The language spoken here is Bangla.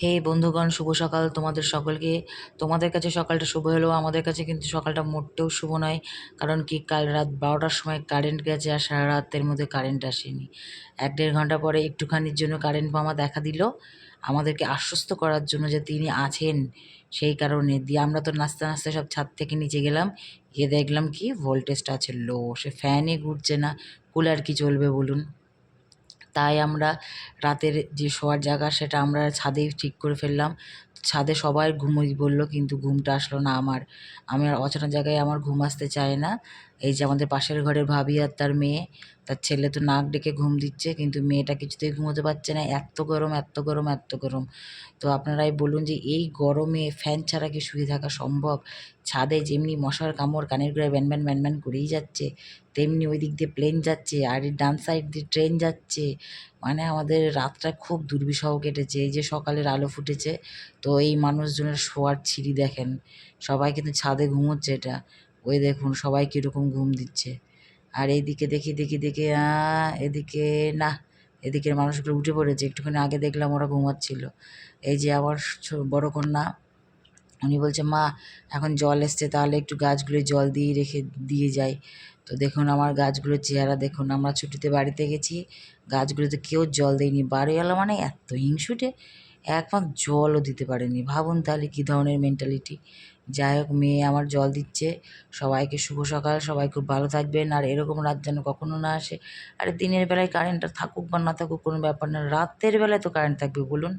হে বন্ধুগণ, শুভ সকাল তোমাদের সকলকে। তোমাদের কাছে সকালটা শুভ হলেও আমাদের কাছে কিন্তু সকালটা মোটেও শুভ নয়, কারণ কি কাল রাত বারোটার সময় কারেন্ট গেছে আর সারা রাতের মধ্যে কারেন্ট আসেনি। এক দেড় ঘণ্টা পরে একটুখানির জন্য কারেন্ট মামা দেখা দিল আমাদেরকে আশ্বস্ত করার জন্য যে তিনি আছেন সেই কারণে। দিয়ে আমরা তো নাচতে নাচতে সব ছাদ থেকে নিচে গেলাম, গিয়ে দেখলাম কি ভোল্টেজটা আছে লো সে ফ্যানে ঘুরছে না। কুলার কি চলবে বলুন? তাই আমরা রাতের যে শোয়ার জায়গা সেটা আমরা ছাদেই ঠিক করে ফেললাম। ছাদে সবাই ঘুমোই বলল, কিন্তু ঘুমটা আসলো না আমার। আমার অচেনা জায়গায় আমার ঘুম আসতে চায় না। এই যে আমাদের পাশের ঘরের ভাবি আর তার মেয়ে, তার ছেলে তো নাক ডেকে ঘুম দিচ্ছে, কিন্তু মেয়েটা কিছুতেই ঘুমোতে পারছে না। এত গরম এত গরম এত গরম। তো আপনারাই বলুন যে, এই গরমে ফ্যান ছাড়া কি শুয়ে থাকা সম্ভব? ছাদে যেমনি মশার কামড় কানের গোড়ায় ব্যান ব্যান ব্যান ব্যান করেই যাচ্ছে, তেমনি ওই দিক দিয়ে প্লেন যাচ্ছে, আর ডান সাইড দিয়ে ট্রেন যাচ্ছে। আমাদের রাতটা খুব দুর্বিষহ কেটেছে। এই যে সকালের আলো ফুটেছে, তো এই মানুষজনের শোয়ার ছিঁড়ি দেখেন, সবাই কিন্তু ছাদে ঘুমোচ্ছে এটা। ওই দেখুন, সবাই কীরকম ঘুম দিচ্ছে। আর এইদিকে দেখি দেখি দেখি এদিকে, না, এদিকের মানুষগুলো উঠে পড়েছে। একটুখানি আগে দেখলাম ওরা ঘুমাচ্ছিল। এই যে আমার বড় কন্যা উনি বলছে, মা, এখন জল এসছে, তাহলে একটু গাছগুলো জল দিয়ে রেখে, দিয়ে যাই। তো দেখুন আমার গাছগুলোর চেহারা, দেখুন আমরা ছুটিতে বাড়িতে গেছি, গাছগুলোতে কেউ জল দেয়নি। বাড়িওয়ালা মানে এত হিংসুটে, এক পাক জলও দিতে পারেনি। ভাবুন তাহলে কী ধরনের মেন্টালিটি যাই হোক, মেয়ে আমার জল দিচ্ছে, সবাইকে শুভ সকাল, সবাই খুব ভালো থাকবেন, আর এরকম রাত যেন কখনো না আসে। আর দিনের বেলায় কারেন্টটা থাকুক বা না থাকুক, কোনো ব্যাপার না, রাতের বেলায় তো কারেন্ট থাকবে, বলুন।